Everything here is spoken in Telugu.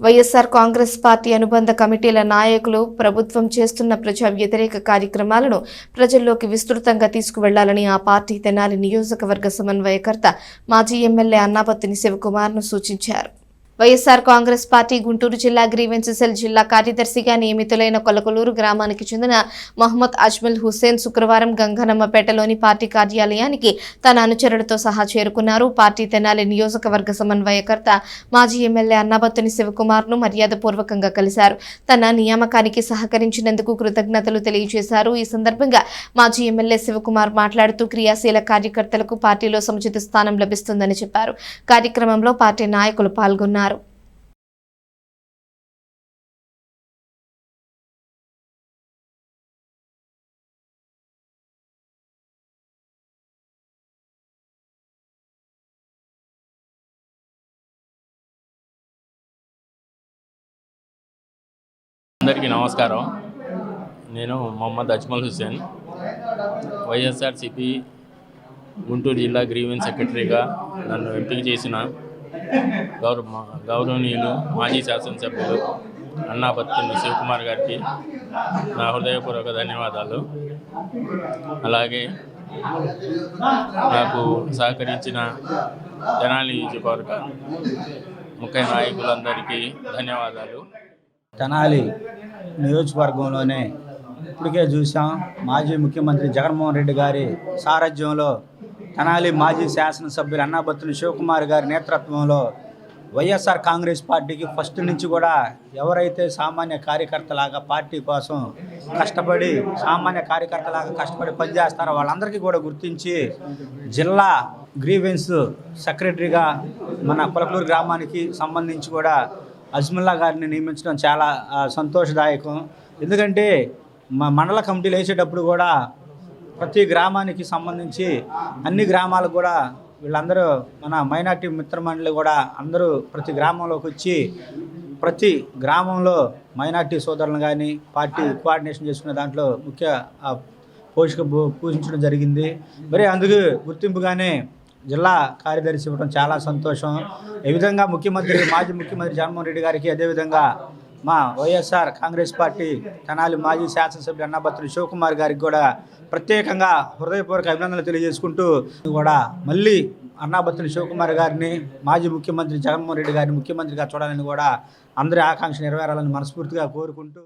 వైఎస్ఆర్ కాంగ్రెస్ పార్టీ అనుబంధ కమిటీల నాయకులు ప్రభుత్వం చేస్తున్న ప్రజా వ్యతిరేక కార్యక్రమాలను ప్రజల్లోకి విస్తృతంగా తీసుకువెళ్ళాలని ఆ పార్టీ తెనాలి నియోజకవర్గ సమన్వయకర్త మాజీ ఎమ్మెల్యే అన్నాపత్తిని శివకుమార్ను సూచించారు. వైఎస్ఆర్ కాంగ్రెస్ పార్టీ గుంటూరు జిల్లా గ్రీవెన్స్ సెల్ జిల్లా కార్యదర్శిగా నియమితులైన కొలకలూరు గ్రామానికి చెందిన మహమ్మద్ అజ్మల్ హుస్సేన్ శుక్రవారం గంగనమ్మపేటలోని పార్టీ కార్యాలయానికి తన అనుచరులతో సహా చేరుకున్నారు. పార్టీ తెనాలి నియోజకవర్గ సమన్వయకర్త మాజీ ఎమ్మెల్యే అన్నాబత్తుని శివకుమార్ను మర్యాదపూర్వకంగా కలిశారు. తన నియామకానికి సహకరించినందుకు కృతజ్ఞతలు తెలియజేశారు. ఈ సందర్భంగా మాజీ ఎమ్మెల్యే శివకుమార్ మాట్లాడుతూ క్రియాశీల కార్యకర్తలకు పార్టీలో సముచిత స్థానం లభిస్తుందని చెప్పారు. కార్యక్రమంలో పార్టీ నాయకులు పాల్గొన్నారు. అందరికీ నమస్కారం. నేను మొహమ్మద్ అజ్మల్ హుస్సేన్. వైఎస్ఆర్సిపి గుంటూరు జిల్లా గ్రీవెన్స్ సెక్రటరీగా నన్ను ఎంపిక చేసిన గౌరవ గౌరవనీయులు మాజీ శాసనసభ్యులు అన్నాపత్తిని శివకుమార్ గారికి నా హృదయపూర్వక ధన్యవాదాలు. అలాగే నాకు సహకరించిన తెనాలి నియోజకవర్గ ముఖ్య నాయకులందరికీ ధన్యవాదాలు. తెనాలి నియోజకవర్గంలోనే ఇప్పటికే చూసాం మాజీ ముఖ్యమంత్రి జగన్మోహన్ రెడ్డి గారి సారథ్యంలో తెనాలి మాజీ శాసనసభ్యులు అన్నాబత్తుని శివకుమార్ గారి నేతృత్వంలో వైఎస్ఆర్ కాంగ్రెస్ పార్టీకి ఫస్ట్ నుంచి కూడా ఎవరైతే సామాన్య కార్యకర్తలాగా పార్టీ కోసం కష్టపడి సామాన్య కార్యకర్తలాగా కష్టపడి పనిచేస్తారో వాళ్ళందరికీ కూడా గుర్తించి జిల్లా గ్రీవెన్స్ సెక్రటరీగా మన కొలకలూరు గ్రామానికి సంబంధించి కూడా అజ్ముల్లా గారిని నియమించడం చాలా సంతోషదాయకం. ఎందుకంటే మా మండల కమిటీలు వేసేటప్పుడు కూడా ప్రతి గ్రామానికి సంబంధించి అన్ని గ్రామాలకు కూడా వీళ్ళందరూ మన మైనార్టీ మిత్రమండలి కూడా అందరూ ప్రతి గ్రామంలోకి వచ్చి ప్రతి గ్రామంలో మైనార్టీ సోదరులను కానీ పార్టీ కోఆర్డినేషన్ చేసుకునే దాంట్లో ముఖ్య పోషక పూజించడం జరిగింది. మరి అందుకు గుర్తింపుగానే జిల్లా కార్యదర్శి ఇవ్వడం చాలా సంతోషం. ఈ విధంగా ముఖ్యమంత్రి మాజీ ముఖ్యమంత్రి జగన్మోహన్ రెడ్డి గారికి అదేవిధంగా మా వైఎస్ఆర్ కాంగ్రెస్ పార్టీ తెనాలి మాజీ శాసనసభ్యులు అన్నాబత్తులు శివకుమార్ గారికి కూడా ప్రత్యేకంగా హృదయపూర్వక అభినందనలు తెలియజేసుకుంటూ కూడా మళ్ళీ అన్నాబత్తుని శివకుమార్ గారిని మాజీ ముఖ్యమంత్రి జగన్మోహన్ రెడ్డి గారిని ముఖ్యమంత్రిగా చూడాలని కూడా అందరి ఆకాంక్ష నెరవేరాలని మనస్ఫూర్తిగా కోరుకుంటూ